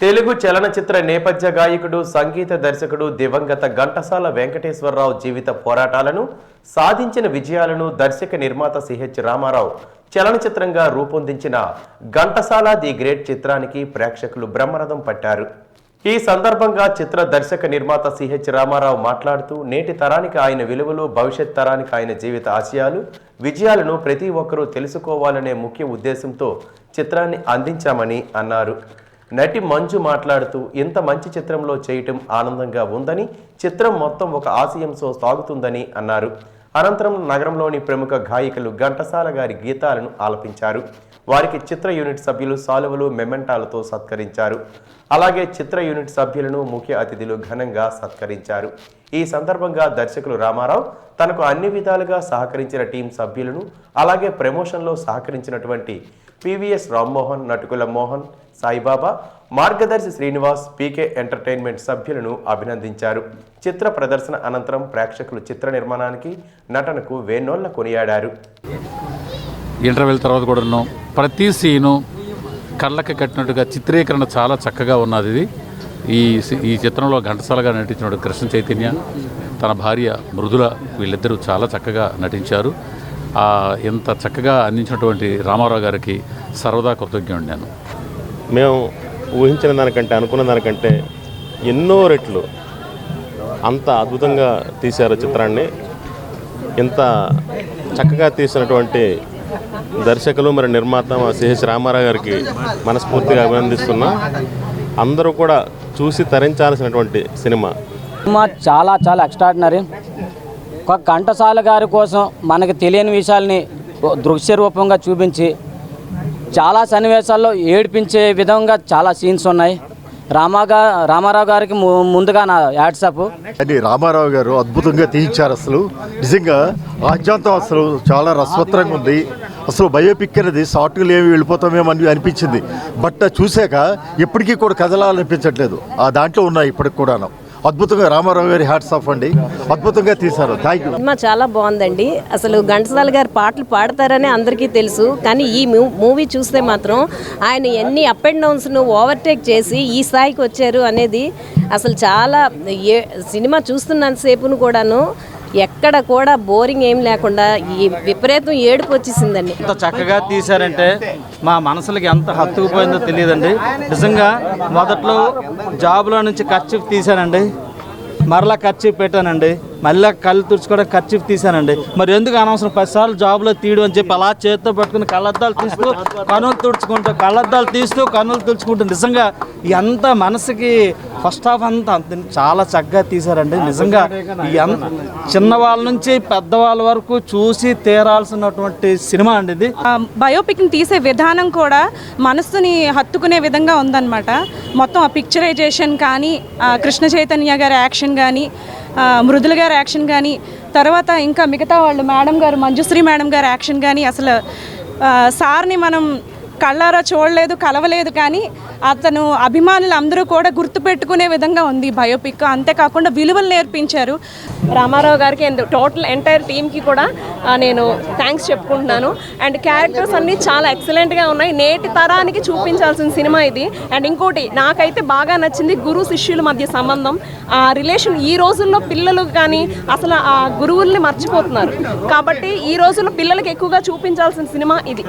తెలుగు చలనచిత్ర నేపథ్య గాయకుడు సంగీత దర్శకుడు దివంగత ఘంటసాల వెంకటేశ్వరరావు జీవిత పోరాటాలను సాధించిన విజయాలను దర్శక నిర్మాత సిహెచ్ రామారావు చలనచిత్రంగా రూపొందించిన ఘంటసాల ది గ్రేట్ చిత్రానికి ప్రేక్షకులు బ్రహ్మరథం పట్టారు. ఈ సందర్భంగా చిత్ర దర్శక నిర్మాత సిహెచ్ రామారావు మాట్లాడుతూ నేటి తరానికి ఆయన విలువలు భవిష్యత్ తరానికి ఆయన జీవిత ఆశయాలు విజయాలను ప్రతి ఒక్కరూ తెలుసుకోవాలనే ముఖ్య ఉద్దేశంతో చిత్రాన్ని అందించామని అన్నారు. నటి మంజు మాట్లాడుతూ ఇంత మంచి చిత్రంలో చేయటం ఆనందంగా ఉందని చిత్రం మొత్తం ఒక ఆశయంతో సాగుతుందని అన్నారు. అనంతరం నగరంలోని ప్రముఖ గాయకులు ఘంటసాల గారి గీతాలను ఆలపించారు. వారికి చిత్ర యూనిట్ సభ్యులు సాలువలు మెమెంటాలతో సత్కరించారు. అలాగే చిత్ర యూనిట్ సభ్యులను ముఖ్య అతిథులు ఘనంగా సత్కరించారు. ఈ సందర్భంగా దర్శకులు రామారావు తనకు అన్ని విధాలుగా సహకరించిన టీం సభ్యులను అలాగే ప్రమోషన్లో సహకరించినటువంటి పివిఎస్ రామ్మోహన్ నటుకుల మోహన్ సాయిబాబా మార్గదర్శి శ్రీనివాస్ పీకే ఎంటర్టైన్మెంట్ సభ్యులను అభినందించారు. చిత్ర ప్రదర్శన అనంతరం ప్రేక్షకులు చిత్ర నిర్మాణానికి నటనకు వేణోళ్ళ కొనియాడారు. ఇంటర్వెల్ తర్వాత కూడాను ప్రతి సీను కళ్ళకి కట్టినట్టుగా చిత్రీకరణ చాలా చక్కగా ఉన్నది ఇది. ఈ ఈ చిత్రంలో ఘంటసాలగా నటించినాడు కృష్ణ చైతన్య తన భార్య మృదుల వీళ్ళిద్దరూ చాలా చక్కగా నటించారు. ఇంత చక్కగా అందించినటువంటి రామారావు గారికి సర్వదా కృతజ్ఞుడు నేను. మేము ఊహించిన దానికంటే అనుకున్న దానికంటే ఎన్నో రెట్లు అంత అద్భుతంగా తీశారు చిత్రాన్ని. ఇంత చక్కగా తీసినటువంటి దర్శకులు మరి నిర్మాత సిహెచ్ రామారావు గారికి మనస్ఫూర్తిగా అభినందిస్తున్నా. అందరూ కూడా చూసి తరించాల్సినటువంటి సినిమా. సినిమా చాలా చాలా ఎక్స్ట్రాడినరీ ఒక ఘంటసాల గారి కోసం మనకి తెలియని విషయాల్ని దృశ్య రూపంగా చూపించి చాలా సన్నివేశాల్లో ఏడిపించే విధంగా చాలా సీన్స్ ఉన్నాయి. రామాగా రామారావు గారికి ము- ముందుగా నా యాడ్సాప్. అండి రామారావు గారు అద్భుతంగా తీయించారు అసలు. నిజంగా రాజ్యాంతం అసలు చాలా రసవత్రంగా ఉంది. అసలు బయోపిక్ అనేది షార్ట్గా ఏమి వెళ్ళిపోతామేమో అని అనిపించింది. బట్ చూశాక ఎప్పటికీ కూడా కదలాలనిపించట్లేదు. ఆ దాంట్లో ఉన్నాయి ఇప్పటికి కూడాను. అద్భుతంగా రామారావు గారి హ్యాట్స్ ఆఫ్ అండి. అద్భుతంగా తీశారు. థ్యాంక్ యూ సినిమా చాలా బాగుందండి. అసలు ఘంటసాల గారు పాటలు పాడతారని అందరికీ తెలుసు. కానీ ఈ మూవీ చూస్తే మాత్రం ఆయన ఎన్ని అప్ అండ్ డౌన్స్ను ఓవర్టేక్ చేసి ఈ స్థాయికి వచ్చారు అనేది అసలు చాలా ఏ సినిమా చూస్తున్నంతసేపును కూడాను ఎక్కడ కూడా బోరింగ్ ఏం లేకుండా ఈ విపరీతం ఏడుపు వచ్చేసిందండి. ఎంత చక్కగా తీశారంటే మా మనసులకి ఎంత హత్తుకుపోయిందో తెలియదండి. నిజంగా మొదట్లో జాబ్లో నుంచి ఖర్చు తీశానండి. మరలా ఖర్చు పెట్టానండి. మళ్ళీ కళ్ళు తుడుచుకోవడం ఖర్చు తీశానండి. మరి ఎందుకు అనవసరం? పదిసార్లు జాబ్లో తీయడం అని చెప్పి అలా చేతితో పట్టుకుని కళ్ళద్దాలు తీస్తూ కనులు తుడుచుకుంటూ కళ్ళద్దాలు తీస్తూ కనులు తుడుచుకుంటూ నిజంగా ఎంత మనసుకి ఫస్ట్ హాఫ్ అంతా అంత చాలా చక్కగా తీశారండి. నిజంగా చిన్నవాళ్ళ నుంచి పెద్దవాళ్ళ వరకు చూసి తీరాల్సినటువంటి సినిమా అండి ఇది. బయోపిక్ని తీసే విధానం కూడా మనస్సుని హత్తుకునే విధంగా ఉందన్నమాట. మొత్తం ఆ పిక్చరైజేషన్ కానీ కృష్ణ చైతన్య గారి యాక్షన్ కానీ మృదుల గారి యాక్షన్ కానీ తర్వాత ఇంకా మిగతా వాళ్ళు మేడం గారు మంజుశ్రీ మేడం గారి యాక్షన్ కానీ అసలు సార్ని మనం కళ్ళారా చూడలేదు కలవలేదు కానీ అతను అభిమానులు అందరూ కూడా గుర్తుపెట్టుకునే విధంగా ఉంది బయోపిక్ అంతేకాకుండా విలువలు నేర్పించారు. రామారావు గారికి అండ్ టోటల్ ఎంటైర్ టీమ్కి కూడా నేను థ్యాంక్స్ చెప్పుకుంటున్నాను. అండ్ క్యారెక్టర్స్ అన్నీ చాలా ఎక్సలెంట్గా ఉన్నాయి. నేటి తరానికి చూపించాల్సిన సినిమా ఇది. అండ్ ఇంకోటి నాకైతే బాగా నచ్చింది గురు శిష్యుల మధ్య సంబంధం. ఆ రిలేషన్ ఈ రోజుల్లో పిల్లలు కానీ అసలు ఆ గురువుల్ని మర్చిపోతున్నారు. కాబట్టి ఈ రోజుల్లో పిల్లలకి ఎక్కువగా చూపించాల్సిన సినిమా ఇది.